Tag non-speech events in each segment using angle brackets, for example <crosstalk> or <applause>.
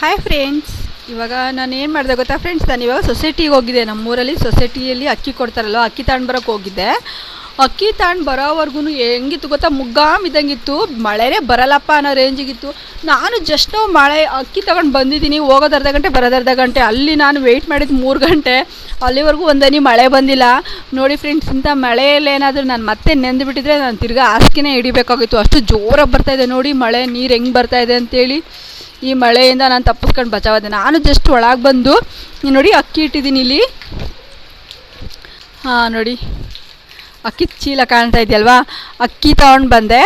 Hi friends ಇವಾಗ ನಾನು ಏನು ಮಾಡಿದೆ ಗೊತ್ತಾ? ಫ್ರೆಂಡ್ಸ್ ನಾನು ಇವಾಗ ಸೊಸೈಟಿಗೆ ಹೋಗಿದ್ದೆ. ನಮ್ಮೂರಲ್ಲಿ ಸೊಸೈಟಿಯಲ್ಲಿ ಅಕ್ಕಿ ಕೊಡ್ತಾರಲ್ಲ ಅಕ್ಕಿ ತಗೊಂಡು ಬರೋಕ್ಕೆ ಹೋಗಿದ್ದೆ. ಅಕ್ಕಿ ತಗೊಂಡು ಬರೋವರೆಗೂ ಹೆಂಗಿತ್ತು ಗೊತ್ತಾ? ಮುಗ್ಗಾಮ್ ಇದ್ದಂಗಿತ್ತು. ಮಳೆನೇ ಬರಲ್ಲಪ್ಪ ಅನ್ನೋ ರೇಂಜಿಗಿತ್ತು ನಾನು ಜಸ್ಟ್ ಮಳೆ, ಅಕ್ಕಿ ತಗೊಂಡು ಬಂದಿದ್ದೀನಿ. ಹೋಗೋದು ಅರ್ಧ ಗಂಟೆ, ಬರೋದು ಅರ್ಧ ಗಂಟೆ. ಅಲ್ಲಿ ನಾನು ವೆಯ್ಟ್ ಮಾಡಿದ್ದು ಮೂರು ಗಂಟೆ. ಅಲ್ಲಿವರೆಗೂ ಒಂದನಿ ಮಳೆ ಬಂದಿಲ್ಲ. ನೋಡಿ ಫ್ರೆಂಡ್ಸ್ ಇಂಥ ಮಳೆಯಲ್ಲೇನಾದರೂ ನಾನು ಮತ್ತೆ ನೆಂದು ಬಿಟ್ಟಿದ್ರೆ ನಾನು ತಿರ್ಗಾ ಹಾಸಿಗೆನೇ ಹಿಡಿಬೇಕಾಗಿತ್ತು. ಅಷ್ಟು ಜೋರಾಗಿ ಬರ್ತಾಯಿದೆ ನೋಡಿ, ಮಳೆ, ನೀರು ಹೆಂಗೆ ಬರ್ತಾಯಿದೆ ಅಂತೇಳಿ. ಈ ಮಳೆಯಿಂದ ನಾನು ತಪ್ಪಿಸ್ಕೊಂಡು ಬಚಾವದೆ ನಾನು ಜಸ್ಟ್ ಒಳಗೆ ಬಂದು ನೋಡಿ ಅಕ್ಕಿ ಇಟ್ಟಿದ್ದೀನಿ ಇಲ್ಲಿ. ಹಾಂ, ನೋಡಿ. ಅಕ್ಕಿ ಚೀಲ ಕಾಣ್ತಾ ಇದೆಯಲ್ವಾ? ಅಕ್ಕಿ ತಗೊಂಡು ಬಂದೆ.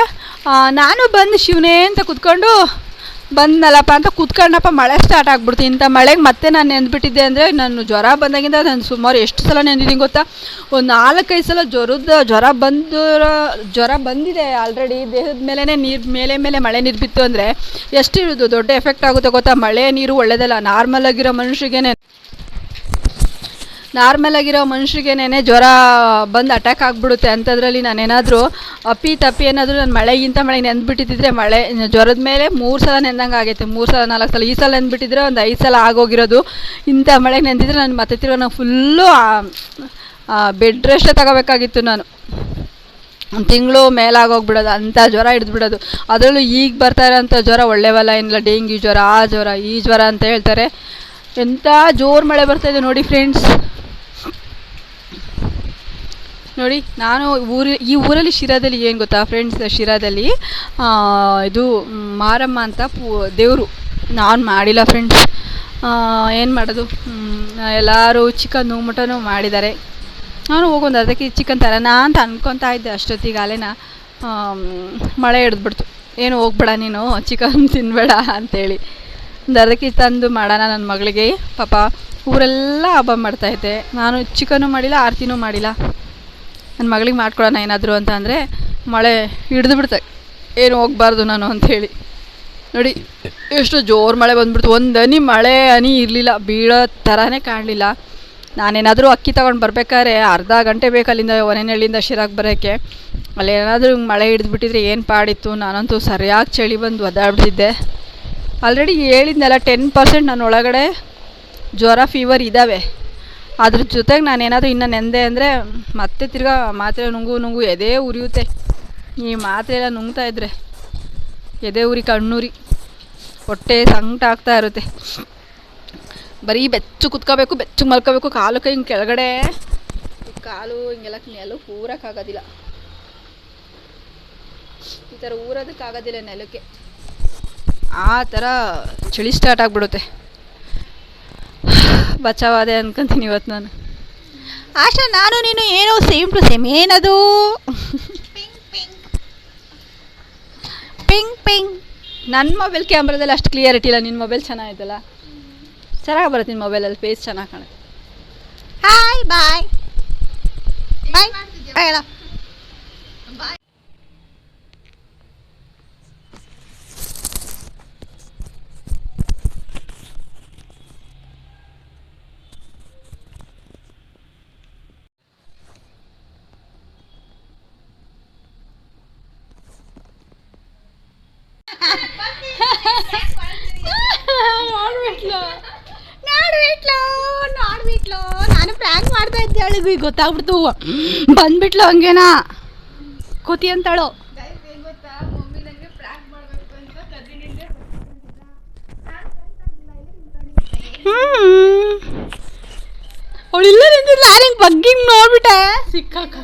ನಾನು ಬಂದು ಶಿವನೇ ಅಂತ ಕುತ್ಕೊಂಡು ಬಂದನಲ್ಲಪ್ಪ ಅಂತ ಕುತ್ಕೊಂಡಪ್ಪ, ಮಳೆ ಸ್ಟಾರ್ಟ್ ಆಗ್ಬಿಡ್ತು. ಇಂಥ ಮಳೆಗೆ ಮತ್ತೆ ನಾನು ನೆಂದ್ಬಿಟ್ಟಿದ್ದೆ ಅಂದರೆ ನಾನು ಜ್ವರ ಬಂದಾಗಿಂದ ನಾನು ಸುಮಾರು ಎಷ್ಟು ಸಲ ನೆಂದಿದ್ದೀನಿ ಗೊತ್ತಾ? ಒಂದು ನಾಲ್ಕೈದು ಸಲ ಜ್ವರದ, ಜ್ವರ ಬಂದಿರೋ, ಜ್ವರ ಬಂದಿದೆ ಆಲ್ರೆಡಿ ದೇಹದ ಮೇಲೇ ನೀರು, ಮೇಲೆ ಮೇಲೆ ಮಳೆ ನೀರು ಬಿತ್ತು ಅಂದರೆ ಎಷ್ಟಿರೋದು ದೊಡ್ಡ ಎಫೆಕ್ಟ್ ಆಗುತ್ತೆ ಗೊತ್ತಾ? ಮಳೆ ನೀರು ಒಳ್ಳೆಯದಲ್ಲ ನಾರ್ಮಲ್ ಆಗಿರೋ ಮನುಷ್ಯರಿಗೇನೆ. ನಾರ್ಮಲ್ ಆಗಿರೋ ಮನುಷ್ಯರಿಗೇನೆ ಜ್ವರ ಬಂದು ಅಟ್ಯಾಕ್ ಆಗಿಬಿಡುತ್ತೆ ಅಂಥದ್ರಲ್ಲಿ ನಾನೇನಾದರೂ ಅಪ್ಪಿ ತಪ್ಪಿ ಏನಾದರೂ ನಾನು ಮಳೆಗಿಂತ ಮಳೆ ನೆಂದ್ಬಿಟ್ಟಿದ್ದರೆ ಮಳೆ ಜ್ವರದ ಮೇಲೆ ಮೂರು ಸಲ ನೆಂದಂಗೆ ಆಗೈತೆ, ಮೂರು ಸಲ ನಾಲ್ಕು ಸಲ, ಈ ಸಲ ನೆಂದ್ಬಿಟ್ಟಿದ್ರೆ ಒಂದು ಐದು ಸಲ ಆಗೋಗಿರೋದು. ಇಂಥ ಮಳೆಗೆ ನೆಂದಿದ್ರೆ ನಾನು ಮತ್ತೆ ತಿರುಗ ನಾನು ಫುಲ್ಲು ಬೆಡ್ ರೆಸ್ಟೇ ತಗೋಬೇಕಾಗಿತ್ತು ನಾನು. ಒಂದು ತಿಂಗಳು ಮೇಲಾಗೋಗ್ಬಿಡೋದು, ಅಂಥ ಜ್ವರ ಹಿಡಿದ್ಬಿಡೋದು. ಅದರಲ್ಲೂ ಈಗ ಬರ್ತಾ ಇರೋಂಥ ಜ್ವರ ಒಳ್ಳೆವಲ್ಲ, ಏನಿಲ್ಲ, ಡೆಂಗ್ಯೂ ಜ್ವರ, ಆ ಜ್ವರ, ಈ ಜ್ವರ ಅಂತ ಹೇಳ್ತಾರೆ. ಎಂಥ ಜೋರು ಮಳೆ ಬರ್ತಾಯಿದೆ ನೋಡಿ ಫ್ರೆಂಡ್ಸ್ ನೋಡಿ, ನಾನು ಊರಿ, ಈ ಊರಲ್ಲಿ ಶಿರಾದಲ್ಲಿ ಏನು ಗೊತ್ತಾ ಫ್ರೆಂಡ್ಸ್ ಶಿರಾದಲ್ಲಿ ಇದು ಮಾರಮ್ಮ ಅಂತ ಪೂ, ದೇವರು. ನಾನು ಮಾಡಿಲ್ಲ ಫ್ರೆಂಡ್ಸ್ ಏನು ಮಾಡೋದು? ಎಲ್ಲರೂ ಚಿಕನ್ನು ಮಟನು ಮಾಡಿದ್ದಾರೆ. ನಾನು ಹೋಗೊಂದು ಅದಕ್ಕೆ ಚಿಕನ್ ತರೋಣ ಅಂತ ಅನ್ಕೊತಾ ಇದ್ದೆ ಅಷ್ಟೊತ್ತಿಗೆ ಅಲೆನ ಮಳೆ ಹಿಡಿದ್ಬಿಡ್ತು. ಏನು ಹೋಗ್ಬೇಡ ನೀನು ಚಿಕನ್ <laughs> ತಿನ್ನಬೇಡ ಅಂತೇಳಿ. ಒಂದು ಅರ್ಧ ಕೆ ಜಿ ತಂದು ಮಾಡೋಣ ನನ್ನ ಮಗಳಿಗೆ. ಪಾಪ, ಊರೆಲ್ಲ ಹಬ್ಬ ಮಾಡ್ತಾಯಿದ್ದೆ ನಾನು ಚಿಕನೂ ಮಾಡಿಲ್ಲ, ಆರತಿನೂ ಮಾಡಿಲ್ಲ. ನನ್ನ ಮಗಳಿಗೆ ಮಾಡ್ಕೊಳ್ಳೋಣ ಏನಾದರೂ ಅಂತ ಅಂದರೆ ಮಳೆ ಹಿಡಿದು ಬಿಡ್ತೆ. ಏನು ಹೋಗ್ಬಾರ್ದು ನಾನು ಅಂಥೇಳಿ ನೋಡಿ, ಎಷ್ಟು ಜೋರು ಮಳೆ ಬಂದ್ಬಿಡ್ತು. ಒಂದು ಹನಿ ಮಳೆ ಹನಿ ಇರಲಿಲ್ಲ. ಬೀಳೋ ಥರನೇ ಕಾಣಲಿಲ್ಲ. ನಾನೇನಾದರೂ ಅಕ್ಕಿ ತಗೊಂಡು ಬರ್ಬೇಕಾದ್ರೆ ಅರ್ಧ ಗಂಟೆ ಬೇಕು ಅಲ್ಲಿಂದ ಒನೆನಳ್ಳಿಯಿಂದ ಶಿರಾಗ್ ಬರೋಕ್ಕೆ. ಅಲ್ಲಿ ಏನಾದರೂ ಮಳೆ ಹಿಡಿದ್ಬಿಟ್ಟಿದ್ರೆ ಏನು ಪಾಡಿತ್ತು? ನಾನಂತೂ ಸರಿಯಾಗಿ ಚಳಿ ಬಂದು ಒದ್ದಾಡ್ಬಿಟ್ಟಿದ್ದೆ ಆಲ್ರೆಡಿ ಹೇಳಿದ್ನಲ್ಲ ಟೆನ್ ಪರ್ಸೆಂಟ್ ನನ್ನ ಒಳಗಡೆ ಜ್ವರ ಫೀವರ್ ಇದ್ದಾವೆ ಅದ್ರ ಜೊತೆಗೆ ನಾನು ಏನಾದರೂ ಇನ್ನು ನೆಂದೆ ಅಂದರೆ ಮತ್ತೆ ತಿರ್ಗಾ ಮಾತ್ರೆ ನುಂಗು ನುಂಗು ಎದೆ ಉರಿಯುತ್ತೆ. ಈ ಮಾತ್ರೆ ಎಲ್ಲ ನುಂಗ್ತಾ ಇದ್ರೆ ಎದೆ ಉರಿ, ಕಣ್ಣುರಿ, ಹೊಟ್ಟೆ ಸಂಕಟ ಆಗ್ತಾ ಇರುತ್ತೆ. ಬರೀ ಬೆಚ್ಚು ಕುತ್ಕೋಬೇಕು, ಬೆಚ್ಚು ಮಲ್ಕೋಬೇಕು, ಕಾಲು ಕೈ ಹಿಂಗೆ ಕೆಳಗಡೆ. ಕಾಲು ಹಿಂಗೆಲ್ಲ ನೆಲ ಊರಕ್ಕಾಗೋದಿಲ್ಲ ಈ ಥರ ಊರೋದಕ್ಕಾಗೋದಿಲ್ಲ ನೆಲಕ್ಕೆ. ಆ ಥರ ಚಳಿ ಸ್ಟಾರ್ಟ್ ಆಗಿಬಿಡುತ್ತೆ. ಬಚಾವಾದೆ ಅನ್ಕೊಂತೀನಿ ಇವತ್ತು ನಾನು. ಆಶಾ ನಾನು ನೀನು ಏನೋ ಸೇಮ್ ಟು ಸೇಮ್ ಏನದು? Ping ping. ನನ್ನ ಮೊಬೈಲ್ ಕ್ಯಾಮ್ರಾದಲ್ಲಿ ಅಷ್ಟು ಕ್ಲಿಯರಿಟಿ ಇಲ್ಲ. ನಿನ್ನ ಮೊಬೈಲ್ ಚೆನ್ನಾಗಿತ್ತಲ್ಲ ಚೆನ್ನಾಗಿ ಬರುತ್ತೆ ನಿನ್ನ ಮೊಬೈಲಲ್ಲಿ ಫೇಸ್ ಚೆನ್ನಾಗಿ ಕಾಣುತ್ತೆ. ಹಾಯ್ ಬಾಯ್ ಬಾಯ್ ಬಾಯ್ ಹೇಳ ಈಗ ಗೊತ್ತಾಗ್ಬಿಡ್ತು. ಬಂದ್ಬಿಟ್ಲು ಹಂಗೇನ? ಕೂತಿ ಅಂತಾಳು. ಅವಳಿಲ್ಲ ನಿಂತಿಲ್ಲ ನಂಗೆ ಬಗ್ಗೆ ನೋಡ್ಬಿಟ್ಟೆ? ಸಿಕ್ಕಾಕ.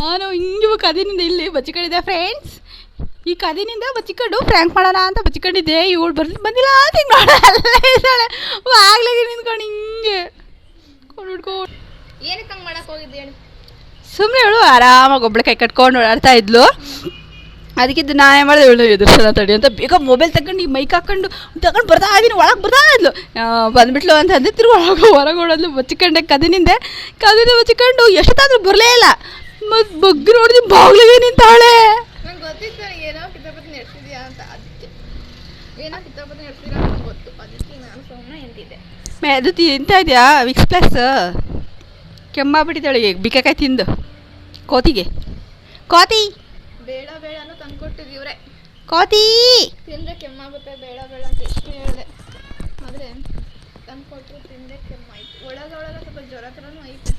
ನಾನು ಹಿಂಗೆ ಕದಿನಿಂದ ಇಲ್ಲಿ ಬಚ್ಚಿಕೊಂಡಿದ್ದೆ ಫ್ರೆಂಡ್ಸ್ ಈ ಕದಿನಿಂದ ಬಚ್ಚಿಕೊಂಡು ಫ್ರ್ಯಾಂಕ್ ಮಾಡೋಣ ಅಂತ ಬಚ್ಚಿಕೊಂಡಿದ್ದೆ. ಇವಳು ಬರ್ಲಿ ಬಂದಿಲ್ಲ ಅಂತ ಹಿಂಗೆ ನೋಡ ಅಲ್ಲೇ ಇದ್ದಾಳೆ. ಆಗ್ಲಾಗೆ ನಿಂತ್ಕೊಂಡು ಹಿಂಗೆ. ಏನಕ್ಕೆ ಹಂಗೆ ಹೋಗಿದ್ದೆ ಹೇಳು? ಸುಮ್ಮನೆ ಆರಾಮಾಗಿ ಒಬ್ಳೆ ಕೈ ಕಟ್ಕೊಂಡು ಓಡಾಡ್ತಾ ಇದ್ಲು. ಅದಕ್ಕಿದ್ದು ನಾ ಏನು ಮಾಡಿದೆ ಹೇಳು ಎದುರ್ಸಲ ತಡಿ ಅಂತ ಬೇಗ ಮೊಬೈಲ್ ತಗೊಂಡು ಈ ಮೈಕ್ ಹಾಕೊಂಡು ತಗೊಂಡು ಬರ್ತಾ ಇದ್ದೀನಿ ಒಳಗೆ ಬರ್ತಾ ಇದ್ಲು. ಬಂದ್ಬಿಟ್ಲು ಅಂತ ಅಂದ್ರೆ ತಿರುಗ ಒಳಗೆ ಹೊರಗೆ ಓಡೋದ್ಲು ಬಚ್ಚಿಕೊಂಡೆ ಕದಿನಿಂದೆ. ಕದಿನ ಬಚ್ಚಿಕೊಂಡು ಎಷ್ಟೊತ್ತಾದ್ರೂ ಬರಲೇ ಇಲ್ಲ. ಮತ್ತು ಬಗ್ಗಿ ನೋಡಿದ್ವಿ ಬಾಗ್ಲಿಗೆ ನಿಂತಾಳೆ. ಗೊತ್ತಿತ್ತು ಏನೋ ಕಿತಾಪತಿ ನಡೆಸಿದ್ಯಾ ಅಂತ ಅದಕ್ಕೆ ಏನೋ ಕಿತಾಪತಿ ನಡೆಸಿದ್ಯಾ ಅಂತ ಗೊತ್ತು ಅದಕ್ಕೆ ನಾನು ಸುಮ್ಮನೆ ಎಂತಿದ್ದೆ ಮೇ ಅದು ತಿಂತಾ ಇದೆಯಾ? ವಿಕ್ಸ್ ಪ್ಲಸ್ ಕೆಮ್ಮಾಗ್ಬಿಟ್ಟಿದ್ದಾಳೆ ಈಗ ಬಿಕಾಕಾಯಿ ತಿಂದು. ಕೋತಿಗೆ. ಕೋತಿ! ಬೇಡ ಬೇಡ ಅನ್ನೋ ತಂದ್ಕೊಟ್ಟಿದ್ದು ಇವರೇ. ಕೋತಿ! ತಿಂದರೆ ಕೆಮ್ಮಾಗುತ್ತೆ ಬೇಡ ಬೇಡ ಅಂತ ಎಷ್ಟು ಹೇಳಿದೆ. ಆದರೆ ತಂದು ತಿಂದರೆ ತಿಂದೆ ಕೆಮ್ಮಾಯ್ತು ಒಳಗೆ ಒಳಗೆ ಸ್ವಲ್ಪ ಜ್ವರ ಥರನೂ ಐತೆ.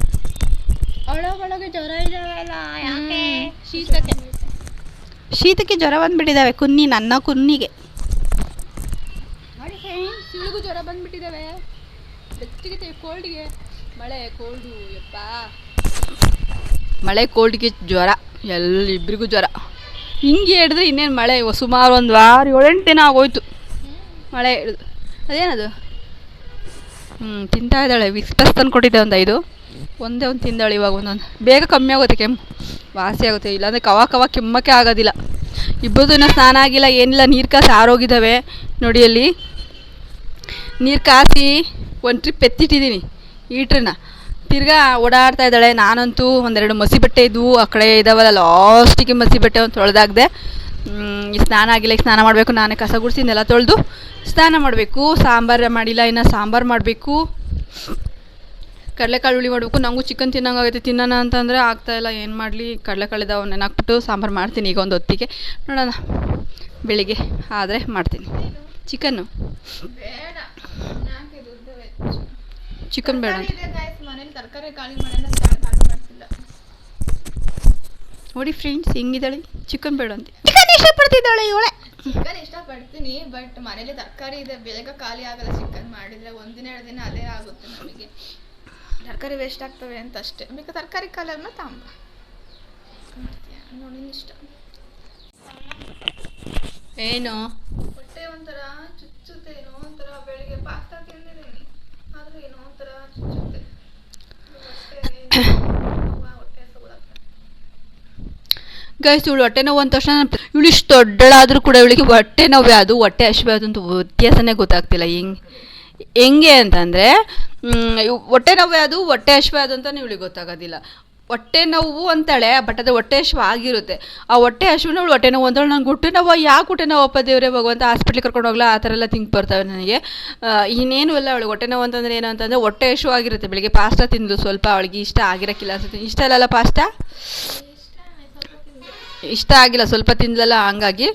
ಒಳಗೊಳಗೆ ಜ್ವರ ಇದಾವಲ್ಲ ಯಾಕೆ? ಶೀತಕ್ಕೆ. ಶೀತಕ್ಕೆ ಜ್ವರ ಬಂದ್ಬಿಟ್ಟಿದ್ದಾವೆ ಕುನ್ನಿ ನನ್ನ ಕುನ್ನಿಗೆ. ನೋಡಿ ಸಿಳಿಗೂ ಜ್ವರ ಬಂದ್ಬಿಟ್ಟಿದ್ದಾವೆ ಬೆಚ್ಚಗೆ ಕೋಲ್ಡ್ಗೆ. ಮಳೆ ಕೋಲ್ಡು ಯಪ್ಪ. ಮಳೆ ಕೋಲ್ಡ್ಗೆ ಜ್ವರ ಎಲ್ಲ ಇಬ್ಬರಿಗೂ ಜ್ವರ. ಹಿಂಗೆ ಹಿಡಿದ್ರೆ ಇನ್ನೇನು ಮಳೆ? ಸುಮಾರು ಒಂದು ವಾರ ಏಳೆಂಟು ದಿನ ಆಗೋಯ್ತು. ಮಳೆ ಹಿಡಿದು. ಅದೇನದು? ಹ್ಞೂ ತಿಂತಾ ಇದ್ದಾಳೆ. ವಿಸ್ಪಸ್ ತಂದು ಕೊಟ್ಟಿದ್ದೆ ಒಂದು ಐದು. ಒಂದೇ ಒಂದು ತಿಂದಾಳೆ ಇವಾಗ ಒಂದೊಂದು. ಬೇಗ ಕಮ್ಮಿ ಆಗುತ್ತೆ ಕೆಮ್ಮು. ವಾಸಿ ಆಗುತ್ತೆ. ಇಲ್ಲಾಂದರೆ ಕವ ಕವ ಕೆಮ್ಮಕ್ಕೆ ಆಗೋದಿಲ್ಲ. ಇಬ್ಬರು ದಿನ ಸ್ನಾನ ಆಗಿಲ್ಲ, ಏನಿಲ್ಲ. ನೀರು ಕಾಸಿ ಆರೋಗಿದ್ದಾವೆ. ನೋಡಿ ಅಲ್ಲಿ. ನೀರು ಕಾಸಿ ಒಂದು ಟ್ರಿಪ್ ಎತ್ತಿಟ್ಟಿದ್ದೀನಿ ಈಟ್ರನ್ನ ತಿರ್ಗಾ ಓಡಾಡ್ತಾ ಇದ್ದಾಳೆ, ನಾನಂತೂ ಒಂದೆರಡು ಮಸಿ ಬಟ್ಟೆ ಇದ್ವು, ಆ ಕಡೆ ಇದಾವಲ್ಲ, ಲಾಸ್ಟಿಗೆ ಮಸಿ ಬಟ್ಟೆ ಒಂದು ತೊಳೆದಾಗದೆ. ಸ್ನಾನ ಆಗಿಲ್ಲ ಸ್ನಾನ ಮಾಡಬೇಕು, ನಾನೇ ಕಸ ಗುಡಿಸಿ ನೆಲ ತೊಳೆದು ಸ್ನಾನ ಮಾಡಬೇಕು. ಸಾಂಬಾರು ಮಾಡಿಲ್ಲ, ಇನ್ನು ಸಾಂಬಾರು ಮಾಡಬೇಕು. ಕಡಲೆಕಾಳು ಹುಳಿ ಮಾಡಬೇಕು ನನಗೂ ಚಿಕನ್ ತಿನ್ನಂಗಾಗೈತೆ ತಿನ್ನೋಣ ಅಂತಂದರೆ ಆಗ್ತಾಯಿಲ್ಲ ಏನು ಮಾಡಲಿ, ಕಡಲೆಕಾಳು ಇದಾವೆ ನೆನಾಕ್ಬಿಟ್ಟು ಸಾಂಬಾರು ಮಾಡ್ತೀನಿ ಈಗ ಒಂದು ಹೊತ್ತಿಗೆ. ನೋಡೋಣ, ಬೆಳಿಗ್ಗೆ ಆದರೆ ಮಾಡ್ತೀನಿ. ಚಿಕನ್ನು? ಚಿಕನ್ ಬೇಡ. ಮನೇಲಿ ತರಕಾರಿ ಖಾಲಿ ಮಾಡ್ತಿಲ್ಲ. ನೋಡಿ ಫ್ರೆಂಡ್ಸ್ ಹೆಂಗಿದ್ದಾಳೆ? ಚಿಕನ್ ಬೇಡ ಅಂತ ಚಿಕನ್ ಇಷ್ಟಪಡ್ತಿದ್ದಾಳೆ ಇವಳೆ. ಚಿಕನ್ ಇಷ್ಟಪಡ್ತೀನಿ ಬಟ್ ಮನೇಲಿ ತರಕಾರಿ ಇದೆ ಬೇಗ ಖಾಲಿ ಆಗಲ್ಲ ಚಿಕನ್ ಮಾಡಿದ್ರೆ ಒಂದಿನ ಎರಡು ದಿನ ಅದೇ ಆಗುತ್ತೆ ನಮಗೆ. ತರಕಾರಿ ವೇಸ್ಟ್ ಆಗ್ತವೆ ಅಂತ ಅಷ್ಟೇ. ಬೇಕಾ ತರಕಾರಿ ಖಾಲಿ ಆದ್ಮೇಲೆ ತಾಂಬ. ನೋಡಿ ಇಷ್ಟ ಏನು? ಹೊಟ್ಟೆ ಒಂಥರ ಚುಚ್ಚುತ್ತೆ ಏನೋ ಒಂಥರ ಬೆಳಿಗ್ಗೆ ಪಾಸ್ತಾ ತಿಂದಿದ್ದೀನಿ ಆದ್ರೂ ಏನೋ ಒಂಥರ ಚುಚ್ಚುತ್ತೆ ಹೊಟ್ಟೆ ನೋವಾ, ಹೊಟ್ಟೆ ಹಸುವಾಗ್ತದೆ. <coughs> ಗೈಸ್ ಇವಳು ಹೊಟ್ಟೆ ನೋವು ಅಂತ ತಕ್ಷಣ ಇವಳು ಇಷ್ಟು ದೊಡ್ಡಳಾದರೂ ಕೂಡ ಇವಳಿಗೆ ಹೊಟ್ಟೆ ನೋವೇ ಅದು, ಹೊಟ್ಟೆ ಹಸಿವೆ ಅದು ವ್ಯತ್ಯಾಸನೇ ಗೊತ್ತಾಗ್ತಿಲ್ಲ. ಹೆಂಗೆ ಹೆಂಗೆ ಅಂತಂದರೆ ಹೊಟ್ಟೆ ನೋವೇ ಅದು, ಹೊಟ್ಟೆ ಹಸಿವೆ ಅದು ಅಂತ ಇವಳಿಗೆ ಗೊತ್ತಾಗೋದಿಲ್ಲ. ಹೊಟ್ಟೆ ನೋವು ಅಂತಾಳೆ ಬಟ್ ಅದು ಹೊಟ್ಟೆ ಹಶು ಆಗಿರುತ್ತೆ. ಆ ಹೊಟ್ಟೆ ಹಸಿವು ಅವಳು ಹೊಟ್ಟೆ ನೋವು ಅಂತಾಳೆ, ನಂಗೆ ಹೊಟ್ಟೆ ನೋವು, ಯಾಕೆ ಹೊಟ್ಟೆ ನೋವಪ್ಪ ದೇವರೇ, ಭಗವಂತ ಹಾಸ್ಪಿಟ್ಲಿಗೆ ಕರ್ಕೊಂಡು ಹೋಗ್ಲಾ? ಆ ಥರ ಎಲ್ಲ ತಿಂಕ್ ಬರ್ತವೆ ನನಗೆ. ಇನ್ನೇನು ಇಲ್ಲ ಅವಳಿಗೆ ಹೊಟ್ಟೆ ನೋವು ಅಂತಂದ್ರೆ ಏನು ಅಂತಂದರೆ ಹೊಟ್ಟೆ ಹಶು ಆಗಿರುತ್ತೆ, ಬೆಳಿಗ್ಗೆ ಪಾಸ್ತಾ ತಿಂದು ಸ್ವಲ್ಪ ಅವಳಿಗೆ ಇಷ್ಟ ಆಗಿರೋಕ್ಕಿಲ್ಲ. ಅನ್ಸುತ್ತೆ ಇಷ್ಟ ಇಲ್ಲಲ್ಲ ಪಾಸ್ತಾ? ಇಷ್ಟ ಆಗಿಲ್ಲ, ಸ್ವಲ್ಪ ತಿಂದಲಲ್ಲ ಹಂಗಾಗಿ.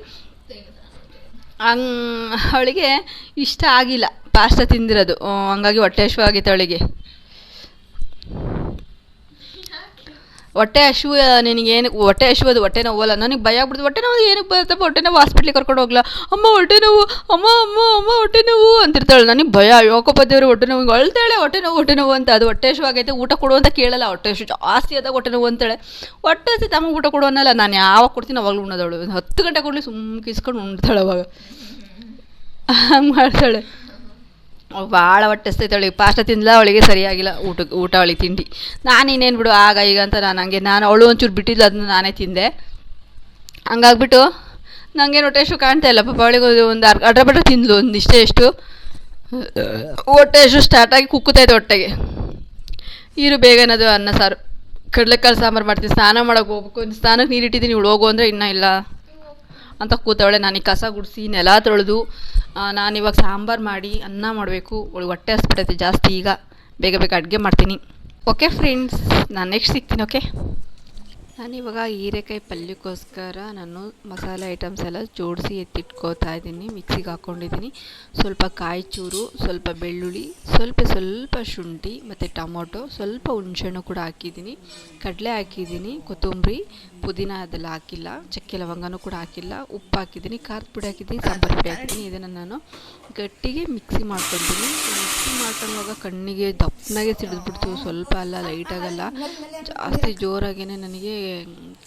ಹಂಗೆ, ಅವಳಿಗೆ ಇಷ್ಟ ಆಗಿಲ್ಲ ಪಾಸ್ತಾ ತಿಂದಿರೋದು. ಹಂಗಾಗಿ ಹೊಟ್ಟೆ ಹಶು ಆಗಿತ್ತು ಅವಳಿಗೆ. ಹೊಟ್ಟೆ ಹಶು ನಿನಗೆ ಏನಕ್ಕೆ ಹೊಟ್ಟೆ ಹಶು ಅದು, ಹೊಟ್ಟೆ ನೋವಲ್ಲ? ನನಗೆ ಭಯ ಆಗ್ಬಿಡ್ತು ಹೊಟ್ಟೆ ನೋವು ಏನಕ್ಕೆ ಬರುತ್ತಪ್ಪ ಹೊಟ್ಟೆ ನೋವು ಹಾಸ್ಪಿಟ್ಲಿಗೆ ಕರ್ಕೊಂಡು ಹೋಗ್ಲಾ? ಅಮ್ಮ, ಹೊಟ್ಟೆ ನೋವು, ಅಮ್ಮ ಅಮ್ಮ ಅಮ್ಮ, ಹೊಟ್ಟೆ ನೋವು ಅಂತಿರ್ತಾಳೆ. ನನಗೆ ಭಯ ಯೋಕಪ್ಪ ದೇವರು ಹೊಟ್ಟೆ ನೋವು ಅಳ್ತಾಳೆ. ಹೊಟ್ಟೆ ನೋವು ಹೊಟ್ಟೆ ನೋವು ಅಂತ. ಅದು ಹೊಟ್ಟೆ ಹಶು ಆಗೈತೆ, ಊಟ ಕೊಡು ಅಂತ ಕೇಳಲ್ಲ. ಹೊಟ್ಟೆ ಹಶು ಜಾಸ್ತಿ ಅದ ಹೊಟ್ಟೆ ನೋವು ಅಂತಾಳೆ. ಹೊಟ್ಟೆ ಹಸಿ ತಮಗೆ ಊಟ ಕೊಡು ಅನ್ನಲ್ಲ. ನಾನು ಯಾವಾಗ ಕೊಡ್ತೀನಿ ಅವಾಗಲೂ ಉಣ್ಣದವಳು. ಹತ್ತು ಗಂಟೆ ಕೊಡಲಿ ಸುಮ್ಮ ಕಿಸ್ಕೊಂಡು ಉಣ್ತಾಳೆ ಅವಾಗ. ಹಂಗೆ ಮಾಡ್ತಾಳೆ. ಭಾಳ ಹೊಟ್ಟೆ ಸ್ಥಿತಿ ಅವಳಿಗೆ ಪಾಸ್ಟ ತಿಂದ್ಲ, ಅವಳಿಗೆ ಸರಿಯಾಗಿಲ್ಲ. ಊಟಕ್ಕೆ ಊಟ ಅವಳಿಗೆ ತಿಂಡಿ. ನಾನು ಇನ್ನೇನು ಬಿಡು, ಆಗ ಈಗ ಅಂತ ನಾನು ಹಂಗೆ, ನಾನು ಅವಳು ಒಂಚೂರು ಬಿಟ್ಟಿದ್ಲು, ಅದನ್ನ ನಾನೇ ತಿಂದೆ. ಹಂಗಾಗ್ಬಿಟ್ಟು ನನಗೆ ಹೊಟ್ಟೆ ಎಷ್ಟು ಕಾಣ್ತಾ ಇಲ್ಲ. ಪಾಪ ಅವಳಿಗೆ ಒಂದು ಅರ್ ಅಡ್ರ ಬಡ್ರ ತಿಂದ್ಲು, ಒಂದು ಇಷ್ಟೇ ಎಷ್ಟು ಹೊಟ್ಟೆ ಎಷ್ಟು ಸ್ಟಾರ್ಟಾಗಿ ಕುಕ್ಕುತ್ತೈತೆ ಹೊಟ್ಟೆಗೆ. ಇರು ಬೇಗನದು ಅನ್ನ, ಸಾರು. ಕಡಲೆಕಾಳು, ಸಾಂಬಾರು ಮಾಡ್ತೀನಿ. ಸ್ನಾನ ಮಾಡೋಕೆ ಹೋಗ್ಬೇಕು. ಸ್ನಾನಕ್ಕೆ ನೀರು ಇಟ್ಟಿದ್ದೀನಿ, ಇವಳು ಹೋಗು ಅಂದರೆ ಇನ್ನೂ ಇಲ್ಲ. ಅಂತ ಕೂತವಳೆ. ನಾನು ಈ ಕಸ ಗುಡಿಸಿ, ನೆಲ ತೊಳೆದು ನಾನಿವಾಗ ಸಾಂಬಾರು ಮಾಡಿ ಅನ್ನ ಮಾಡಬೇಕು. ಒಳಗೆ ಹೊಟ್ಟೆ ಹಸ್ಬಿಟ್ಟೈತೆ ಜಾಸ್ತಿ ಈಗ. ಬೇಗ ಬೇಗ ಅಡುಗೆ ಮಾಡ್ತೀನಿ. ಓಕೆ ಫ್ರೆಂಡ್ಸ್ ನಾನು ನೆಕ್ಸ್ಟ್ ಸಿಗ್ತೀನಿ ಓಕೆ ನಾನಿವಾಗ ಹೀರೆಕಾಯಿ ಪಲ್ಯಕ್ಕೋಸ್ಕರ ನಾನು ಮಸಾಲೆ ಐಟಮ್ಸ್ ಎಲ್ಲ ಜೋಡಿಸಿ ಎತ್ತಿಟ್ಕೋತಾ ಇದ್ದೀನಿ, ಮಿಕ್ಸಿಗೆ ಹಾಕ್ಕೊಂಡಿದ್ದೀನಿ ಸ್ವಲ್ಪ ಕಾಯಿ ಚೂರು ಸ್ವಲ್ಪ ಬೆಳ್ಳುಳ್ಳಿ, ಸ್ವಲ್ಪ ಸ್ವಲ್ಪ ಶುಂಠಿ ಮತ್ತು ಟೊಮೊಟೊ, ಸ್ವಲ್ಪ ಹುಣಸೆಹಣ್ಣು ಕೂಡ ಹಾಕಿದ್ದೀನಿ. ಕಡಲೆ ಹಾಕಿದ್ದೀನಿ, ಕೊತ್ತಂಬರಿ, ಪುದೀನ ಅದೆಲ್ಲ ಹಾಕಿಲ್ಲ, ಚಕ್ಕೆ ಲವಂಗನೂ ಕೂಡ ಹಾಕಿಲ್ಲ. ಉಪ್ಪು ಹಾಕಿದ್ದೀನಿ, ಖಾರದ ಪುಡಿ ಹಾಕಿದ್ದೀನಿ, ಸಾಂಬಾರು ಪುಡಿ ಹಾಕಿದ್ದೀನಿ. ಇದನ್ನು ನಾನು ಗಟ್ಟಿಗೆ ಮಿಕ್ಸಿ ಮಾಡ್ಕೊತೀನಿ ಮಿಕ್ಸಿ ಮಾಡ್ಕೊಳ್ಳುವಾಗ ಕಣ್ಣಿಗೆ ದಪ್ಪನಾಗೆ ಸಿಡಿದ್ಬಿಡ್ತು ಸ್ವಲ್ಪ ಅಲ್ಲ, ಲೈಟಾಗಲ್ಲ. ಜಾಸ್ತಿ ಜೋರಾಗೇ ನನಗೆ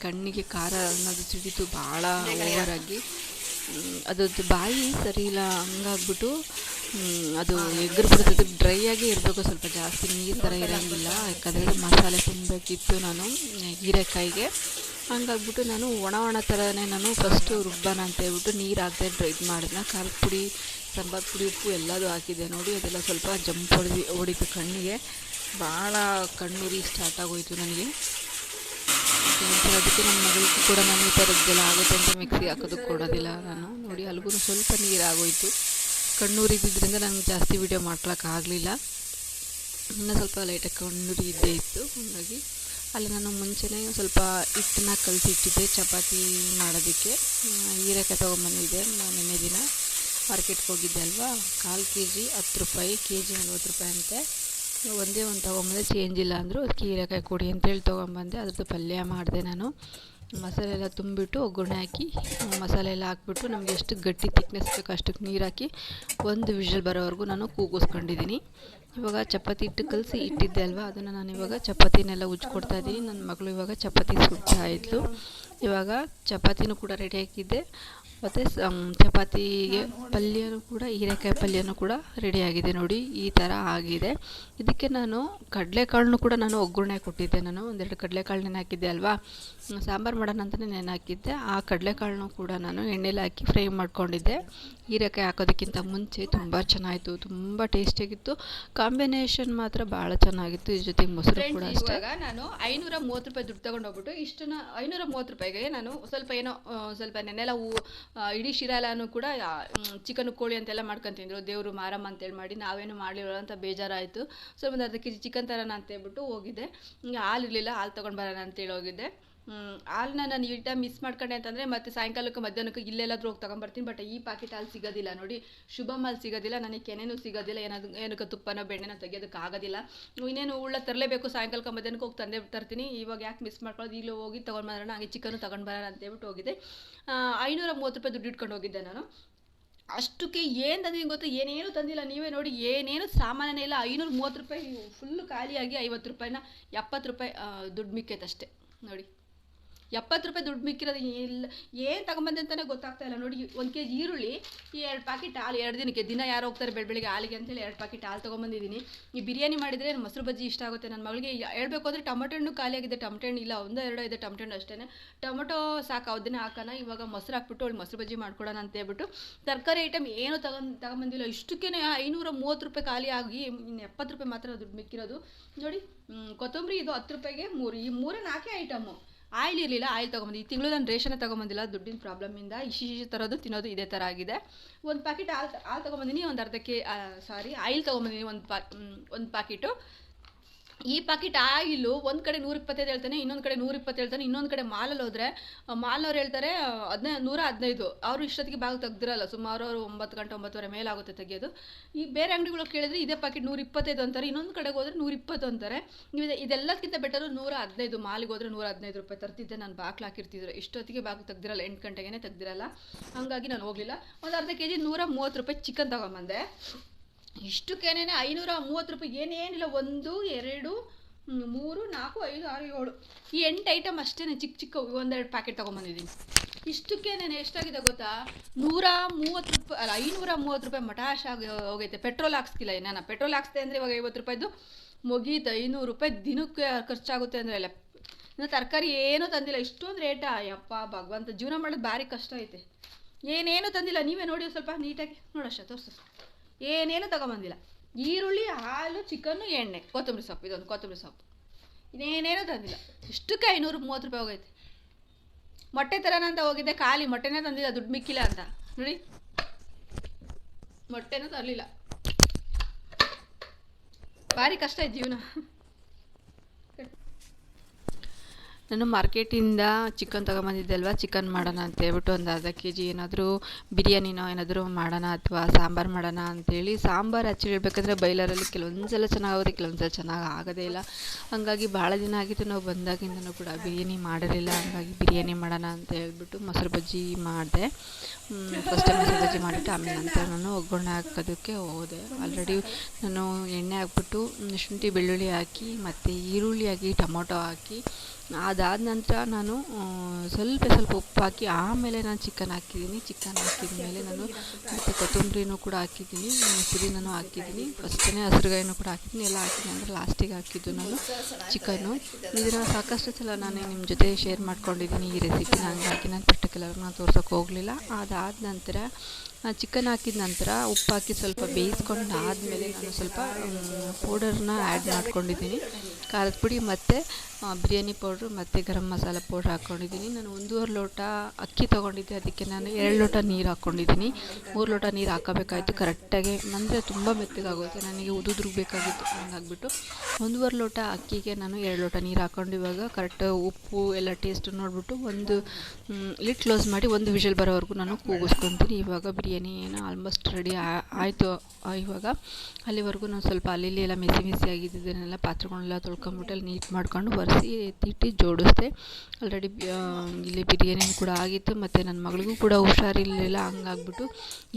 ಕಣ್ಣಿಗೆ ಖಾರ ಅನ್ನೋದು ಸಿಡಿತು ಭಾಳ ಓವರಾಗಿ ಅದ್ರದ್ದು ಬಾಯಿ ಸರಿ ಇಲ್ಲ, ಹಂಗಾಗ್ಬಿಟ್ಟು ಅದು ಎಗ್ರು ಬಿಡ್ತದೆ ಡ್ರೈ ಆಗಿ ಇರಬೇಕು ಸ್ವಲ್ಪ ಜಾಸ್ತಿ ನೀರು ಥರ ಇರೋಂಗಿಲ್ಲ. ಯಾಕಂದರೆ ಮಸಾಲೆ ತಿನ್ನಬೇಕಿತ್ತು ನಾನು, ಹೀರೆಕಾಯಿಗೆ. ಹಂಗಾಗ್ಬಿಟ್ಟು ನಾನು ಒಣ ಒಣ ಥರನೇ ನಾನು ಫಸ್ಟು ರುಬ್ಬನ ಅಂತ ಹೇಳ್ಬಿಟ್ಟು ನೀರು ಹಾಕದೆ ಡ್ರೈ ಮಾಡಿದ್ನ. ಖಾರದ ಪುಡಿ, ಸಾಂಬಾರು ಪುಡಿ, ಉಪ್ಪು ಎಲ್ಲದೂ ಹಾಕಿದ್ದೆ. ನೋಡಿ ಅದೆಲ್ಲ ಸ್ವಲ್ಪ ಜಂಪ್ ಹೊಡೆದು, ಹೊಡಿತು ಕಣ್ಣಿಗೆ. ಭಾಳ ಕಣ್ಣುರಿ ಸ್ಟಾರ್ಟ್ ಆಗೋಯಿತು ನನಗೆ. ಅದಕ್ಕೆ ನಮ್ಮ ಮಗಳಿಗೂ ಕೂಡ ನಾನು ಈ ಥರದ್ದೆಲ್ಲ ಆಗುತ್ತೆ ಅಂತ ಮಿಕ್ಸಿ ಹಾಕೋದಕ್ಕೆ ಕೊಡೋದಿಲ್ಲ ನಾನು. ನೋಡಿ ಅಲ್ಗೂ ಸ್ವಲ್ಪ ನೀರು ಆಗೋಯಿತು ಕಣ್ಣೂರಿದ್ದರಿಂದ ನಾನು ಜಾಸ್ತಿ ವೀಡಿಯೋ ಮಾಡ್ಕೊಳಕ್ಕಾಗಲಿಲ್ಲ. ಇನ್ನೂ ಸ್ವಲ್ಪ ಲೈಟಾಗಿ ಕಣ್ಣುರಿ ಇದ್ದೇ ಇತ್ತು. ಹಾಗಾಗಿ ಅಲ್ಲಿ ನಾನು ಮುಂಚೆನೇ ಸ್ವಲ್ಪ ಹಿಟ್ಟನ್ನ ಕಲಸಿಟ್ಟಿದ್ದೆ, ಚಪಾತಿ ಮಾಡೋದಕ್ಕೆ. ಹೀರೆಕಾಯಿ ತೊಗೊಂಬಂದಿದ್ದೆ ನಾನು ನಿನ್ನೆ ದಿನ ಮಾರ್ಕೆಟ್ಗೆ ಹೋಗಿದ್ದೆ ಅಲ್ವಾ? ಕಾಲು ಕೆ ಜಿ ಹತ್ತು ರೂಪಾಯಿ ಕೆ ಜಿ ನಲ್ವತ್ತು ರೂಪಾಯಿ ಅಂತೆ. ಒಂದೇ ಒಂದು ತೊಗೊಂಬಂದೆ, ಚೇಂಜ್ ಇಲ್ಲ ಅಂದರು ಅದಕ್ಕೆ ಹೀರೆಕಾಯಿ ಕೊಡಿ ಅಂತೇಳಿ ತೊಗೊಂಬಂದೆ. ಅದ್ರದ್ದು ಪಲ್ಯ ಮಾಡಿದೆ ನಾನು. ಮಸಾಲೆ ಎಲ್ಲ ತುಂಬಿಟ್ಟು ಒಗ್ಗರಣೆ ಹಾಕಿ ಮಸಾಲೆ ಎಲ್ಲ ಹಾಕ್ಬಿಟ್ಟು ನಮಗೆ ಎಷ್ಟು ಗಟ್ಟಿ ತಿಕ್ನೆಸ್ ಬೇಕು ಅಷ್ಟಕ್ಕೆ ನೀರು ಹಾಕಿ ಒಂದು ವಿಷಲ್ ಬರೋವರೆಗೂ ನಾನು ಕೂಗಿಸ್ಕೊಂಡಿದ್ದೀನಿ. ಇವಾಗ ಚಪಾತಿ ಹಿಟ್ಟು ಕಲಸಿ ಇಟ್ಟಿದ್ದೆ ಅಲ್ವಾ? ಅದನ್ನು ನಾನು ಇವಾಗ ಚಪಾತಿನೆಲ್ಲ ಉಜ್ಕೊಡ್ತಾ ಇದ್ದೀನಿ. ನನ್ನ ಮಗಳು ಇವಾಗ ಚಪಾತಿ ಸುಡ್ತಾ ಇದ್ಲು. ಇವಾಗ ಚಪಾತಿನೂ ಕೂಡ ರೆಡಿ ಹಾಕಿದ್ದೆ ಮತ್ತು ಚಪಾತಿಗೆ ಪಲ್ಯನೂ ಕೂಡ ಹೀರೆಕಾಯಿ ಪಲ್ಯನೂ ಕೂಡ ರೆಡಿಯಾಗಿದೆ ನೋಡಿ ಈ ಥರ ಆಗಿದೆ. ಇದಕ್ಕೆ ನಾನು ಕಡಲೆಕಾಳನ್ನು ಕೂಡ ನಾನು ಒಗ್ಗರಣೆ ಕೊಟ್ಟಿದ್ದೆ. ನಾನು ಒಂದೆರಡು ಕಡಲೆಕಾಳು ನೆನೆ ಹಾಕಿದ್ದೆ ಅಲ್ವಾ? ಸಾಂಬಾರು ಮಾಡೋಣ ಅಂತಲೇ ನೆನೆ ಹಾಕಿದ್ದೆ. ಆ ಕಡಲೆಕಾಳನ್ನು ಕೂಡ ನಾನು ಎಣ್ಣೆಲಿ ಹಾಕಿ ಫ್ರೈ ಮಾಡ್ಕೊಂಡಿದ್ದೆ. ಹೀರೆಕಾಯಿ ಹಾಕೋದಕ್ಕಿಂತ ಮುಂಚೆ ತುಂಬ ಚೆನ್ನಾಗಿತ್ತು ತುಂಬ ಟೇಸ್ಟಿಯಾಗಿತ್ತು. ಕಾಂಬಿನೇಷನ್ ಮಾತ್ರ ಭಾಳ ಚೆನ್ನಾಗಿತ್ತು. ಇದ್ರ ಜೊತೆಗೆ ಮೊಸರು ಕೂಡ ಅಷ್ಟೇ. ನಾನು ಐನೂರ ಮೂವತ್ತು ರೂಪಾಯಿ ದುಡ್ಡು ತಗೊಂಡೋಗ್ಬಿಟ್ಟು ಇಷ್ಟನ್ನ ಐನೂರ ಮೂವತ್ತು ರೂಪಾಯಿಗೆ ನಾನು ಸ್ವಲ್ಪ ಏನೋ ಸ್ವಲ್ಪ ನೆನೆಲ್ಲ ಹೂ ಇಡೀ ಶಿರಾಲನು ಕೂಡ ಚಿಕನ್ ಕೋಳಿ ಅಂತೆಲ್ಲ ಮಾಡ್ಕೊಂತಿದ್ರು ದೇವರು ಮಾರಮ್ಮ ಅಂತೇಳಿ ಮಾಡಿ ನಾವೇನು ಮಾಡಲಿಲ್ಲ ಅಂತ ಬೇಜಾರಾಯಿತು. ಸೊ ಒಂದು ಅರ್ಧ ಕೆ ಜಿ ಚಿಕನ್ ತರೋಣ ಅಂತ ಹೇಳ್ಬಿಟ್ಟು ಹೋಗಿದ್ದೆ. ಹಿಂಗೆ ಹಾಲು ಇರಲಿಲ್ಲ, ಹಾಲು ತೊಗೊಂಡು ಬರೋಣ ಅಂತೇಳಿ ಹೋಗಿದ್ದೆ. ಹಾಲನ್ನ ನಾನು ಈ ಟೈಮ್ ಮಿಸ್ ಮಾಡ್ಕೊಂಡೆ ಅಂತಂದರೆ ಮತ್ತೆ ಸಾಯಂಕಾಲಕ್ಕೆ ಮಧ್ಯಾಹ್ನಕ್ಕೆ ಇಲ್ಲೆಲ್ಲಾದ್ರೂ ಹೋಗಿ ತೊಗೊಂಬರ್ತೀನಿ ಬಟ್ ಈ ಪಾಕೆಟ್ ಹಾಲು ಸಿಗೋದಿಲ್ಲ. ನೋಡಿ, ಶುಭಮ್ ಹಾಲು ಸಿಗೋದಿಲ್ಲ, ನನಗೆ ಕೆನೆನೂ ಸಿಗೋದಿಲ್ಲ ಏನಾದ್ರು ಏನಕ್ಕೆ ತುಪ್ಪನೋ, ಬೆಣ್ಣೆನೋ ತೆಗಿಯೋದಕ್ಕೆ ಆಗೋದಿಲ್ಲ. ಇನ್ನೇನು ಉಳ್ಳ ತರಲೇಬೇಕು, ಸಾಯಂಕಾಲಕ್ಕೆ ಮಧ್ಯಾಹ್ನಕ್ಕೆ ಹೋಗಿ ತಂದೆ ತರ್ತೀನಿ. ಇವಾಗ ಯಾಕೆ ಮಿಸ್ ಮಾಡ್ಕೊಳ್ಳೋದು? ಈಗಲೂ ಹೋಗಿ ತೊಗೊಂಡು ಬರೋಣ ಹಾಗೆ ಚಿಕನ್ ತೊಗೊಂಡು ಬರೋಣ ಅಂತ ಹೇಳ್ಬಿಟ್ಟು ಹೋಗಿದ್ದೆ. ಐನೂರ ಮೂವತ್ತು ರೂಪಾಯಿ ದುಡ್ಡು ಇಟ್ಕೊಂಡು ಹೋಗಿದ್ದೆ ನಾನು. ಅಷ್ಟಕ್ಕೆ ಏನು ತಂದಿದ್ದೀನಿ ಗೊತ್ತಾ? ಏನೇನು ತಂದಿಲ್ಲ. ನೀವೇ ನೋಡಿ, ಏನೇನು ಸಾಮಾನ್ಯನೇ ಇಲ್ಲ. ಐನೂರ ಮೂವತ್ತು ರೂಪಾಯಿ ಫುಲ್ಲು ಖಾಲಿಯಾಗಿ ಐವತ್ತು ರೂಪಾಯಿನ ಎಪ್ಪತ್ತು ರೂಪಾಯಿ ದುಡ್ಡು ದುಡ್ಡು ಮಿಕ್ಕೈತಷ್ಟೇ ನೋಡಿ. ಎಪ್ಪತ್ತು ರೂಪಾಯಿ ದುಡ್ಡು ಮಿಕ್ಕಿರೋದು ಇಲ್ಲ. ಏನು ತಗೊಂಬಂದೆ ಅಂತಲೇ ಗೊತ್ತಾಗ್ತಾ ಇಲ್ಲ. ನೋಡಿ, ಒಂದು ಕೆ ಜಿ ಈರುಳ್ಳಿ, ಈ ಎರಡು ಪ್ಯಾಕೆಟ್ ಹಾಲು, ಎರಡು ದಿನಕ್ಕೆ ದಿನ ಯಾರು ಹೋಗ್ತಾರೆ ಬೆಳ ಬೆಳಿಗ್ಗೆ ಹಾಲಿಗೆ ಅಂತೇಳಿ ಎರಡು ಪ್ಯಾಕೆಟ್ ಹಾಲು ತೊಗೊಂಬಂದಿದ್ದೀನಿ. ಈ ಬಿರಿಯಾನಿ ಮಾಡಿದರೆ ಮೊಸರು ಬಜ್ಜಿ ಇಷ್ಟ ಆಗುತ್ತೆ. ನನ್ನ ಮಗಳಿಗೆ ಹೇಳಬೇಕು ಅಂದರೆ ಟೊಮೆಟೊ ಹಣ್ಣು ಖಾಲಿಯಾಗಿದೆ ಟೊಮೆಟೊ ಹಣ್ಣು ಇಲ್ಲ, ಒಂದೋ ಎರಡೋ ಇದೆ ಟೊಮೆಟೊ ಹಣ್ಣು ಅಷ್ಟೇ ಟೊಮೆಟೊ ಸಾಕು ದಿನ ಹಾಕೋಣ. ಇವಾಗ ಮೊಸರು ಹಾಕ್ಬಿಟ್ಟು ಅವಳು ಮೊಸರು ಬಜ್ಜಿ ಮಾಡ್ಕೊಡೋಣ ಅಂತ ಹೇಳ್ಬಿಟ್ಟು ತರಕಾರಿ ಐಟಮ್ ಏನು ತಗೊಂಡು, ತಗೊಂಬಂದಿಲ್ಲ. ಇಷ್ಟಕ್ಕೇ ಐನೂರ ಮೂವತ್ತು ರೂಪಾಯಿ ಖಾಲಿ ಆಗಿ ಇನ್ನು ಎಪ್ಪತ್ತು ರೂಪಾಯಿ ಮಾತ್ರ ದುಡ್ಡು ಮಿಕ್ಕಿರೋದು. ನೋಡಿ ಕೊತ್ತಂಬರಿ ಇದು ಹತ್ತು ರೂಪಾಯಿಗೆ ಮೂರು. ಈ ಮೂರೇ ನಾಲ್ಕೇ ಐಟಮು ಆಯಿಲ್ ಇರಲಿಲ್ಲ, ಆಯಿಲ್ ತೊಗೊಂಬಂದು ಈ ತಿಂಗಳು ನಾನು ರೇಷನ್ ತೊಗೊಂಬಂದಿಲ್ಲ, ದುಡ್ಡಿನ ಪ್ರಾಬ್ಲಮಿಂದ ಇಶಿ ಇಶಿ ತರೋದು ತಿನ್ನೋದು ಇದೇ ಥರ ಆಗಿದೆ. ಒಂದು ಪ್ಯಾಕೆಟ್ ಹಾಲು ಹಾಲು ತೊಗೊಂಬಂದಿನಿ, ಒಂದು ಅರ್ಧಕ್ಕೆ ಸಾರಿ ಆಯಿಲ್ ತೊಗೊಂಬಂದಿನಿ, ಒಂದು ಪಾ ಒಂದು ಪ್ಯಾಕೆಟು ಈ ಪಾಕೆಟ್ ಆಯಿಲು ಒಂದು ಕಡೆ ನೂರ ಇಪ್ಪತ್ತೈದು ಹೇಳ್ತಾನೆ, ಇನ್ನೊಂದು ಕಡೆ ನೂರ ಇಪ್ಪತ್ತು ಹೇಳ್ತಾನೆ, ಇನ್ನೊಂದು ಕಡೆ ಮಾಲಲ್ಲಿ ಹೋದರೆ ಮಾಲ್ನವ್ರು ಹೇಳ್ತಾರೆ ಹದಿನೈ, ನೂರ ಹದಿನೈದು. ಅವರು ಇಷ್ಟೊತ್ತಿಗೆ ಬ್ಯಾಗ್ ತೆಗ್ದಿರಲ್ಲ, ಸುಮಾರು ಅವರು ಒಂಬತ್ತು ಗಂಟೆ, ಒಂಬತ್ತುವರೆ ಮೇಲಾಗುತ್ತೆ ತೆಗೆಯೋದು. ಈ ಬೇರೆ ಅಂಗಡಿಗಳು ಕೇಳಿದ್ರೆ ಇದೇ ಪಾಕೆಟ್ ನೂರ ಇಪ್ಪತ್ತೈದು ಅಂತಾರೆ, ಇನ್ನೊಂದು ಕಡೆಗೆ ಹೋದ್ರೆ ನೂರ ಇಪ್ಪತ್ತು ಅಂತಾರೆ ಇದೆ- ಇದೆಲ್ಲಕ್ಕಿಂತ ಬೆಟರು ನೂರ ಹದಿನೈದು, ಮಾಲಿಗೆ ಹೋದರೆ ನೂರ ಹದಿನೈದು ರೂಪಾಯಿ ತರ್ತಿದ್ದೆ, ನಾನು ಬಾಕ್ಲು ಹಾಕಿರ್ತಿದ್ರು. ಇಷ್ಟೊತ್ತಿಗೆ ಬಾಗಿಲು ತೆಗ್ದಿರಲ್ಲ, ಎಂಟು ಗಂಟೆಗೇ ತೆಗ್ದಿರಲ್ಲ. ಹಾಗಾಗಿ ನಾನು ಹೋಗಲಿಲ್ಲ. ಒಂದು ಅರ್ಧ ಕೆ ಜಿ ನೂರ ಮೂವತ್ತು ರೂಪಾಯಿ ಚಿಕನ್ ತಗೊಂಬಂದೆ. ಇಷ್ಟಕ್ಕೇನೆ ಐನೂರ ಮೂವತ್ತು ರೂಪಾಯಿ, ಏನೇನಿಲ್ಲ, ಒಂದು, ಎರಡು, ಮೂರು, ನಾಲ್ಕು, ಐದು, ಆರು, ಏಳು. ಈ ಎಂಟು ಐಟಮ್ ಅಷ್ಟೇ ಚಿಕ್ಕ ಚಿಕ್ಕ ಒಂದೆರಡು ಪ್ಯಾಕೆಟ್ ತೊಗೊಂಬಂದಿದ್ದೀನಿ. ಇಷ್ಟಕ್ಕೇನೆ ಎಷ್ಟಾಗಿದೆ ಗೊತ್ತಾ? ನೂರ ಮೂವತ್ತು ರೂಪಾಯಿ ಅಲ್ಲ, ಐನೂರ ಮೂವತ್ತು ರೂಪಾಯಿ ಮಟಾಶ್ ಆಗಿ ಹೋಗೈತೆ. ಪೆಟ್ರೋಲ್ ಹಾಕ್ಸ್ಕಿಲ್ಲ ನಾನು ಪೆಟ್ರೋಲ್ ಹಾಕ್ಸ್ದೆ ಅಂದರೆ ಇವಾಗ ಐವತ್ತು ರೂಪಾಯಿದು. ಮುಗೀತು, ಐನೂರು ರೂಪಾಯಿ ದಿನಕ್ಕೆ ಖರ್ಚಾಗುತ್ತೆ ಅಂದರೆ ಅಲ್ಲ, ಇನ್ನು ತರಕಾರಿ ಏನೂ ತಂದಿಲ್ಲ. ಇಷ್ಟೊಂದು ರೇಟಾ ಯಪ್ಪ, ಭಗವಂತ. ಜೀವನ ಮಾಡೋದು ಭಾರಿ ಕಷ್ಟ ಐತೆ. ಏನೇನೂ ತಂದಿಲ್ಲ. ನೀವೇ ನೋಡಿ ಸ್ವಲ್ಪ ನೀಟಾಗಿ ನೋಡೋಷ್ಟ ತೋರಿಸು. ಏನೇನು ತಗೊಂಬಂದಿಲ್ಲ. ಈರುಳ್ಳಿ, ಹಾಲು ಚಿಕನ್ನು ಎಣ್ಣೆ, ಕೊತ್ತಂಬರಿ ಸೊಪ್ಪು, ಇದೊಂದು ಕೊತ್ತಂಬರಿ ಸೊಪ್ಪು. ಇನ್ನೇನೇನೂ ತಂದಿಲ್ಲ. ಇಷ್ಟಕ್ಕೆ ಐನೂರು ಮೂವತ್ತು ರೂಪಾಯಿ ಹೋಗೈತೆ. ಮೊಟ್ಟೆ ತರೋಣ ಅಂತ ಹೋಗಿದ್ದೆ, ಖಾಲಿ ಮೊಟ್ಟೆನೇ ತಂದಿಲ್ಲ, ದುಡ್ಡು ಮಿಕ್ಕಿಲ್ಲ ಅಂತ. ನೋಡಿ. ಮೊಟ್ಟೆನೂ ತರಲಿಲ್ಲ. ಭಾರಿ ಕಷ್ಟ ಜೀವನ. ನಾನು ಮಾರ್ಕೆಟಿಂದ ಚಿಕನ್ ತೊಗೊಂಬಂದಿದ್ದೆ ಅಲ್ವಾ ಚಿಕನ್ ಮಾಡೋಣ ಅಂತ ಹೇಳ್ಬಿಟ್ಟು ಒಂದು ಅರ್ಧ ಕೆ ಜಿ ಏನಾದರೂ ಬಿರಿಯಾನಿನೋ ಏನಾದರೂ ಮಾಡೋಣ ಅಥವಾ ಸಾಂಬಾರು ಮಾಡೋಣ ಅಂತೇಳಿ ಸಾಂಬಾರು ಆ್ಯಕ್ಚುಲಿ ಹೇಳ್ಬೇಕಂದ್ರೆ ಬೈಲರಲ್ಲಿ ಕೆಲವೊಂದು ಸಲ ಚೆನ್ನಾಗುತ್ತೆ ಕೆಲವೊಂದು ಸಲ ಚೆನ್ನಾಗಿ ಆಗೋದೇ ಇಲ್ಲ. ಹಾಗಾಗಿ ಭಾಳ ದಿನ ಆಗಿತ್ತು ನಾವು ಬಂದಾಗಿಂದನೂ ಕೂಡ ಬಿರಿಯಾನಿ ಮಾಡಿರಲಿಲ್ಲ. ಹಾಗಾಗಿ ಬಿರಿಯಾನಿ ಮಾಡೋಣ ಅಂತ ಹೇಳ್ಬಿಟ್ಟು ಮೊಸರು ಬಜ್ಜಿ ಮಾಡಿದೆ. ಫಸ್ಟ್ ಮೊಸರು ಬಜ್ಜಿ ಮಾಡಿಬಿಟ್ಟು ಆಮೇಲೆ ನಂತರ ನಾನು ಒಗ್ಗರಣೆ ಹಾಕೋದಕ್ಕೆ ಹೋದೆ. ಆಲ್ರೆಡಿ ನಾನು ಎಣ್ಣೆ ಹಾಕ್ಬಿಟ್ಟು ಶುಂಠಿ, ಬೆಳ್ಳುಳ್ಳಿ ಹಾಕಿ ಮತ್ತು ಈರುಳ್ಳಿ ಹಾಕಿ, ಟೊಮೊಟೊ ಹಾಕಿ ಅದಾದ ನಂತರ ನಾನು ಸ್ವಲ್ಪ ಸ್ವಲ್ಪ ಉಪ್ಪು ಹಾಕಿ, ಆಮೇಲೆ ನಾನು ಚಿಕನ್ ಹಾಕಿದ್ದೀನಿ. ಚಿಕನ್ ಹಾಕಿದ ಮೇಲೆ ನಾನು ಮತ್ತು ಕೊತ್ತಂಬರಿನೂ ಕೂಡ ಹಾಕಿದ್ದೀನಿ ಪುದೀನೂ ಹಾಕಿದ್ದೀನಿ. ಫಸ್ಟೇ ಹಸಿರುಗಾಯಿನೂ ಕೂಡ ಹಾಕಿದ್ದೀನಿ. ಎಲ್ಲ ಹಾಕಿದ್ದೀನಿ ಅಂದರೆ ಲಾಸ್ಟಿಗೆ ಹಾಕಿದ್ದು ನಾನು ಚಿಕನ್ನು ಇದನ್ನು ಸಾಕಷ್ಟು ಸಲ ನಾನು ನಿಮ್ಮ ಜೊತೆ ಶೇರ್ ಮಾಡ್ಕೊಂಡಿದ್ದೀನಿ ಈ ರೆಸಿಪಿನ ಹಂಗಾಗಿ ನಾನು ಪರ್ಟಿಕ್ಯುಲರ್ ನಾನು ತೋರ್ಸೋಕೆ ಹೋಗಲಿಲ್ಲ. ಅದಾದ ನಂತರ ಚಿಕನ್ ಹಾಕಿದ ನಂತರ ಉಪ್ಪು ಹಾಕಿ ಸ್ವಲ್ಪ ಬೇಯಿಸ್ಕೊಂಡು ಆದಮೇಲೆ ನಾನು ಸ್ವಲ್ಪ ಪೌಡರ್ನ ಆ್ಯಡ್ ಮಾಡ್ಕೊಂಡಿದ್ದೀನಿ. ಖಾರದ ಪುಡಿ ಮತ್ತು ಬಿರಿಯಾನಿ ಪೌಡ್ರ್ ಪೌಡ್ರು ಮತ್ತು ಗರಂ ಮಸಾಲ ಪೌಡ್ರ್ ಹಾಕ್ಕೊಂಡಿದ್ದೀನಿ ನಾನು ಒಂದೂವರೆ ಲೋಟ ಅಕ್ಕಿ ತೊಗೊಂಡಿದ್ದೆ. ಅದಕ್ಕೆ ನಾನು ಎರಡು ಲೋಟ ನೀರು ಹಾಕ್ಕೊಂಡಿದ್ದೀನಿ ಮೂರು ಲೋಟ ನೀರು ಹಾಕಬೇಕಾಯಿತು. ಕರೆಕ್ಟಾಗಿ ಅಂದರೆ ತುಂಬ ಮೆತ್ತಗಾಗುತ್ತೆ. ನನಗೆ ಉದುದ್ರಿಗೆ ಬೇಕಾಗಿತ್ತು. ಹಂಗಾಗ್ಬಿಟ್ಟು ಒಂದೂವರೆ ಲೋಟ ಅಕ್ಕಿಗೆ ನಾನು ಎರಡು ಲೋಟ ನೀರು ಹಾಕ್ಕೊಂಡು ಇವಾಗ ಕರೆಕ್ಟ್ ಉಪ್ಪು ಎಲ್ಲ ಟೇಸ್ಟ್ ನೋಡಿಬಿಟ್ಟು ಒಂದು ಲಿಡ್ ಕ್ಲೋಸ್ ಮಾಡಿ ಒಂದು ವಿಷಲ್ ಬರೋವರೆಗೂ ನಾನು ಕೂಗಿಸ್ಕೊತೀನಿ. ಇವಾಗ ಬಿರಿಯಾನಿ ಏನೋ ಆಲ್ಮೋಸ್ಟ್ ರೆಡಿ ಆಯಿತು. ಇವಾಗ ಅಲ್ಲಿವರೆಗೂ ನಾನು ಸ್ವಲ್ಪ ಅಲ್ಲಿ ಎಲ್ಲ ಮಿಸಿ ಮೆಸಿ ಆಗಿದ್ದನ್ನೆಲ್ಲ ಪಾತ್ರೆಗಳನ್ನೆಲ್ಲ ತೊಳ್ಕೊಂಬಿಟ್ಟು ಅಲ್ಲಿ ನೀಟ್ ಮಾಡ್ಕೊಂಡು ಒರೆಸಿ ಎತ್ತಿಟ್ಟು ಜೋಡಿಸ್ದೆ. ಆಲ್ರೆಡಿ ಇಲ್ಲಿ ಬಿರಿಯಾನಿ ಕೂಡ ಆಗಿತ್ತು, ಮತ್ತು ನನ್ನ ಮಗಳಿಗೂ ಕೂಡ ಹುಷಾರಿರಲಿಲ್ಲ, ಹಂಗಾಗ್ಬಿಟ್ಟು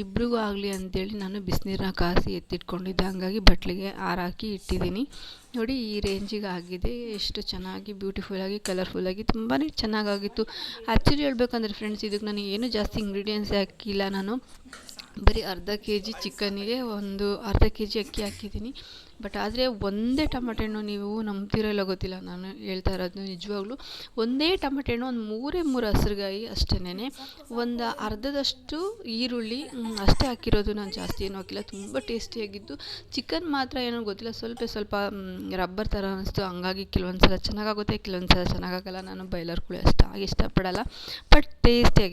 ಇಬ್ಬರಿಗೂ ಆಗಲಿ ಅಂತೇಳಿ ನಾನು ಬಿಸಿನೀರನ್ನ ಕಾಸಿ ಎತ್ತಿಟ್ಕೊಂಡಿದ್ದೆ. ಹಂಗಾಗಿ ಬಟ್ಲಿಗೆ ಹಾರಾಕಿ ಇಟ್ಟಿದ್ದೀನಿ. ನೋಡಿ, ಈ ರೇಂಜಿಗೆ ಆಗಿದೆ. ಎಷ್ಟು ಚೆನ್ನಾಗಿ ಬ್ಯೂಟಿಫುಲ್ಲಾಗಿ ಕಲರ್ಫುಲ್ಲಾಗಿ ತುಂಬಾ ಚೆನ್ನಾಗಾಗಿತ್ತು. ಆ್ಯಕ್ಚುಲಿ ಹೇಳ್ಬೇಕಂದ್ರೆ ಫ್ರೆಂಡ್ಸ್ ಇದಕ್ಕೆ ನಾನು ಏನು ಜಾಸ್ತಿ ಇಂಗ್ರೀಡಿಯೆಂಟ್ಸ್ ಹಾಕಿಲ್ಲ ನಾನು. ಬರೀ ಅರ್ಧ ಕೆ ಜಿ ಚಿಕನ್ನಿಗೆ ಒಂದು ಅರ್ಧ ಕೆ ಜಿ ಅಕ್ಕಿ ಹಾಕಿದ್ದೀನಿ. ಬಟ್ ಆದರೆ ಒಂದೇ ಟಮಾಟೆ ಹಣ್ಣು ನೀವು ನಂಬ್ತಿರೋ ಇಲ್ಲ ಗೊತ್ತಿಲ್ಲ. ನಾನು ಹೇಳ್ತಾ ಇರೋದು ನಿಜವಾಗ್ಲೂ ಒಂದೇ ಟಮಾಟೆ ಹಣ್ಣು ಒಂದು ಮೂರೇ ಮೂರು ಹಸ್ರಗಾಯಿ ಅಷ್ಟೇನೆ ಒಂದು ಅರ್ಧದಷ್ಟು ಈರುಳ್ಳಿ ಅಷ್ಟೇ ಹಾಕಿರೋದು ನಾನು ಜಾಸ್ತಿ ಏನೂ ಹಾಕಿಲ್ಲ. ತುಂಬ ಟೇಸ್ಟಿಯಾಗಿದ್ದು. ಚಿಕನ್ ಮಾತ್ರ ಏನೋ ಗೊತ್ತಿಲ್ಲ. ಸ್ವಲ್ಪ ಸ್ವಲ್ಪ ರಬ್ಬರ್ ಥರ ಅನ್ನಿಸ್ತು ಹಂಗಾಗಿ ಕೆಲವೊಂದು ಸಲ ಚೆನ್ನಾಗಾಗುತ್ತೆ ಕೆಲವೊಂದು ಸಲ ಚೆನ್ನಾಗಾಗಲ್ಲ. ನಾನು ಬೈಲರ್ ಕೋಳಿ ಅಷ್ಟಾಗಿ ಇಷ್ಟಪಡಲ್ಲ. ಬಟ್ ಟೇಸ್ಟಿಯಾಗಿ